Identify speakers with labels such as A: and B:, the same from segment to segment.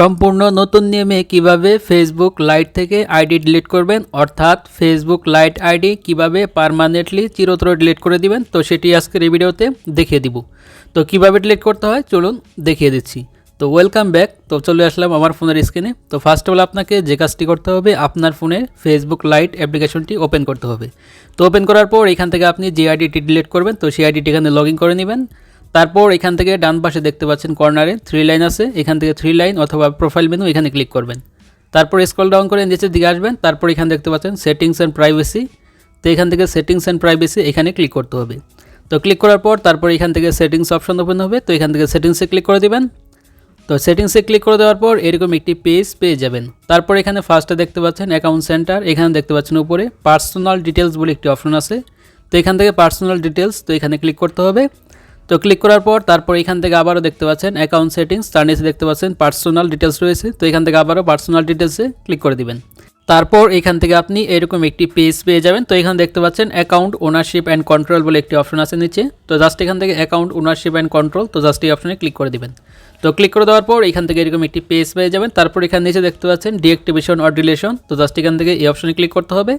A: সম্পূর্ণ নতুন নিয়মে কীভাবে ফেসবুক লাইট থেকে আইডি ডিলিট করবেন, অর্থাৎ ফেসবুক লাইট আইডি কীভাবে পার্মানেন্টলি চিরতরে ডিলিট করে দিবেন, তো সেটি আজকের এই ভিডিওতে দেখিয়ে দিব। তো কীভাবে ডিলিট করতে হয়, চলুন দেখিয়ে দিচ্ছি। তো ওয়েলকাম ব্যাক তো চলে আসলাম আমার ফোনের স্ক্রিনে তো ফার্স্ট অফ অল আপনাকে যে কাজটি করতে হবে, আপনার ফোনে ফেসবুক লাইট অ্যাপ্লিকেশনটি ওপেন করতে হবে। তো ওপেন করার পর এখান থেকে আপনি যে আইডিটি ডিলিট করবেন, তো সেই আইডিটি এখানে লগ করে নেবেন। তারপর এখান থেকে ডান পাশে দেখতে পাচ্ছেন কর্নারে থ্রি লাইন আছে, এখান থেকে থ্রি লাইন অথবা প্রোফাইল মেনু এখানে ক্লিক করবেন। তারপর স্ক্রল ডাউন করে নিচের দিকে আসবেন, তারপর এখানে দেখতে পাচ্ছেন সেটিংস অ্যান্ড প্রাইভেসি তো এখান থেকে সেটিংস অ্যান্ড প্রাইভেসি এখানে ক্লিক করতে হবে। তো ক্লিক করার পর তারপর এখান থেকে সেটিংস অপশন ওপেন হবে, তো এখান থেকে সেটিংসে ক্লিক করে দেবেন। তো সেটিংসে ক্লিক করে দেওয়ার পর এরকম একটি পেজ পেয়ে যাবেন। তারপর এখানে ফার্স্টে দেখতে পাচ্ছেন অ্যাকাউন্ট সেন্টার এখানে দেখতে পাচ্ছেন উপরে পার্সোনাল ডিটেলস বলে একটি অপশন আছে। তো এখান থেকে পার্সোনাল ডিটেলস তো এখানে ক্লিক করতে হবে। তো ক্লিক করার পর তারপর এখান থেকে আবারও দেখতে পাচ্ছেন অ্যাকাউন্ট সেটিংস তার নিচে দেখতে পাচ্ছেন পার্সোনাল ডিটেলস রয়েছে। তো এখান থেকে আবারও পার্সোনাল ডিটেলসে ক্লিক করে দিবেন। তারপর এখান থেকে আপনি এরকম একটি পেজ পেয়ে যাবেন। তো এখানে দেখতে পাচ্ছেন অ্যাকাউন্ট ওনারশিপ অ্যান্ড কন্ট্রোল বলে একটি অপশন আছে নিচে। তো জাস্ট এখান থেকে অ্যাকাউন্ট ওনারশিপ অ্যান্ড কন্ট্রোল তো জাস্ট এই অপশনে ক্লিক করে দিবেন। তো ক্লিক করে দেওয়ার পর এখান থেকে এরকম একটি পেজ পেয়ে যাবেন। তারপর এখানে নিচে দেখতে পাচ্ছেন ডিএক্টিভেশন অর ডিলেশন তো জাস্ট এখান থেকে এই অপশনে ক্লিক করতে হবে।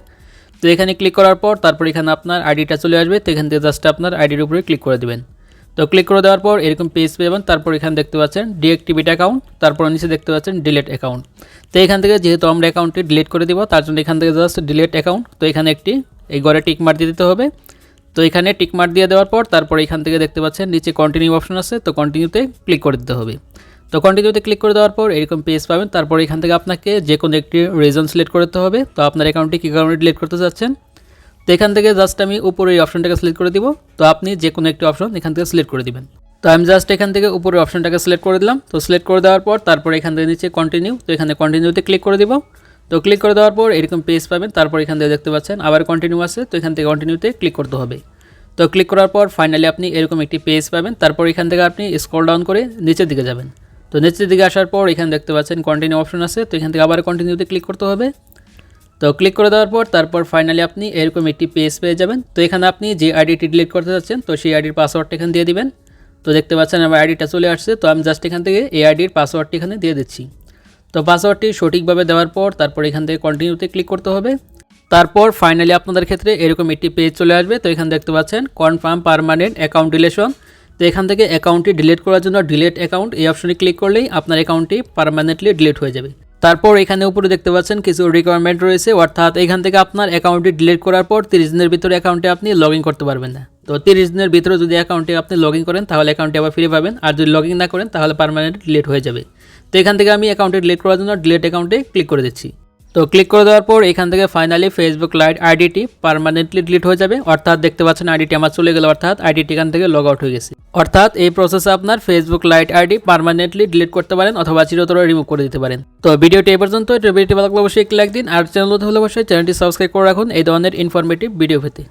A: তো এখানে ক্লিক করার পর তারপর এখানে আপনার আইডিটা চলে আসবে। তো এখান থেকে জাস্ট আপনার আইডির উপরে ক্লিক করে দেবেন। তো ক্লিক করে দেওয়ার পর এরকম পেজ পেয়ে যাবেন। তারপর এখানে দেখতে পাচ্ছেন ডিএক্টিভেট অ্যাকাউন্ট তারপর নিচে দেখতে পাচ্ছেন ডিলেট অ্যাকাউন্ট তো এখান থেকে যেহেতু আমরা অ্যাকাউন্টটি ডিলিট করে দিব, তার জন্য এখান থেকে জাস্ট ডিলেট অ্যাকাউন্ট তো এখানে একটি, এই ঘরে টিক মার দিয়ে দিতে হবে। তো এখানে টিক মার দিয়ে দেওয়ার পর তারপর এখান থেকে দেখতে পাচ্ছেন নিচে কন্টিনিউ অপশন আছে, তো কন্টিনিউতে ক্লিক করে দিতে হবে। তো কন্টিনিউতে ক্লিক করে দেওয়ার পর এরকম পেজ পাবেন। তারপর এখান থেকে আপনাকে যে কোনো একটি রিজন সিলেক্ট করতে হবে। তো আপনার অ্যাকাউন্টটি কী কারণে ডিলিট করতে চাচ্ছেন? তো এখান থেকে জাস্ট আমি উপরে এই অপশনটাকে সিলেক্ট করে দিব। তো আপনি যে কোনো একটি অপশন এখান থেকে সিলেক্ট করে দিবেন। তো আমি জাস্ট এখান থেকে উপরে অপশনটাকে সিলেক্ট করে দিলাম। তো সিলেক্ট করে দেওয়ার পর তারপর এখান থেকে নিচে কন্টিনিউ তো এখানে কন্টিনিউতে ক্লিক করে দিব। তো ক্লিক করে দেওয়ার পর এরকম পেজ পাবেন। তারপর এখান থেকে দেখতে পাচ্ছেন আবার কন্টিনিউ আছে। তো এখান থেকে কন্টিনিউতে ক্লিক করতে হবে। তো ক্লিক করার পর ফাইনালি আপনি এরকম একটি পেজ পাবেন। তারপর এখান থেকে আপনি স্ক্রল ডাউন করে নিচের দিকে যাবেন। তো নিচের দিকে আসার পর এখানে দেখতে পাচ্ছেন কন্টিনিউ অপশন আছে। তো এখান থেকে আবার কন্টিনিউতে ক্লিক করতে হবে। তো ক্লিক করে দেওয়ার পর তারপর ফাইনালি আপনি এরকম একটি পেজ পেয়ে যাবেন। তো এখানে আপনি যে আইডিটি ডিলিট করতে চাচ্ছেন তো সেই আইডির পাসওয়ার্ডটা এখানে দিয়ে দিবেন। তো দেখতে পাচ্ছেন আমার আইডিটা চলে আসছে, তো আমি জাস্ট এখান থেকে এই আইডির পাসওয়ার্ডটি এখানে দিয়ে দিচ্ছি। তো পাসওয়ার্ডটি সঠিকভাবে দেওয়ার পর তারপর এখান থেকে কন্টিনিউতে ক্লিক করতে হবে। তারপর ফাইনালি আপনাদের ক্ষেত্রে এরকম একটি পেজ চলে আসবে, তো এখানে দেখতে পাচ্ছেন কনফার্ম পারমানেন্ট অ্যাকাউন্ট ডিলেশন তো এখান থেকে অ্যাকাউন্টটি ডিলিট করার জন্য ডিলিট অ্যাকাউন্ট এই অপশনে ক্লিক করলেই আপনার অ্যাকাউন্টটি পারমানেন্টলি ডিলিট হয়ে যাবে। তারপর এখানে উপরে দেখতে পাচ্ছেন কিছু রিকোয়ারমেন্ট রয়েছে, অর্থাৎ এখান থেকে আপনার অ্যাকাউন্টটি ডিলিট করার পর তিরিশ দিনের ভিতরে অ্যাকাউন্টে আপনি লগ করতে পারবেন না। তো তিরিশ দিনের ভিতরে যদি অ্যাকাউন্টে আপনি লগ করেন, তাহলে অ্যাকাউন্টে আবার ফিরে পাবেন। আর যদি লগ না করেন, তাহলে পারমানেন্ট ডিলিট হয়ে যাবে। তো এখান থেকে আমি অ্যাকাউন্টে ডিলিট করার জন্য ডিলিট অ্যাকাউন্টে ক্লিক করে দিচ্ছি। তো ক্লিক করে দেওয়ার পর এখান থেকে ফাইনালি ফেসবুক লাইট আইডিটি পারমানেন্টলি ডিলিট হয়ে যাবে। অর্থাৎ দেখতে পাচ্ছেন আইডিটি আমার চলে গেল, অর্থাৎ আইডিটি এখান থেকে লগ আউট হয়ে গেছে। অর্থাৎ এই প্রসেসে আপনার Facebook lite ID permanently delete করতে পারেন অথবা চিরতরে রিমুভ করে দিতে পারেন। তো ভিডিওটি এ পর্যন্ত, ভিডিওটি ভালো অবশ্যই লাইক দিন, আর চ্যানেল হলে অবশ্যই চ্যানেলটি সাবস্ক্রাইব করে রাখুন। এই ধরনের ইনফরমেটিভ ভিডিও পেতে।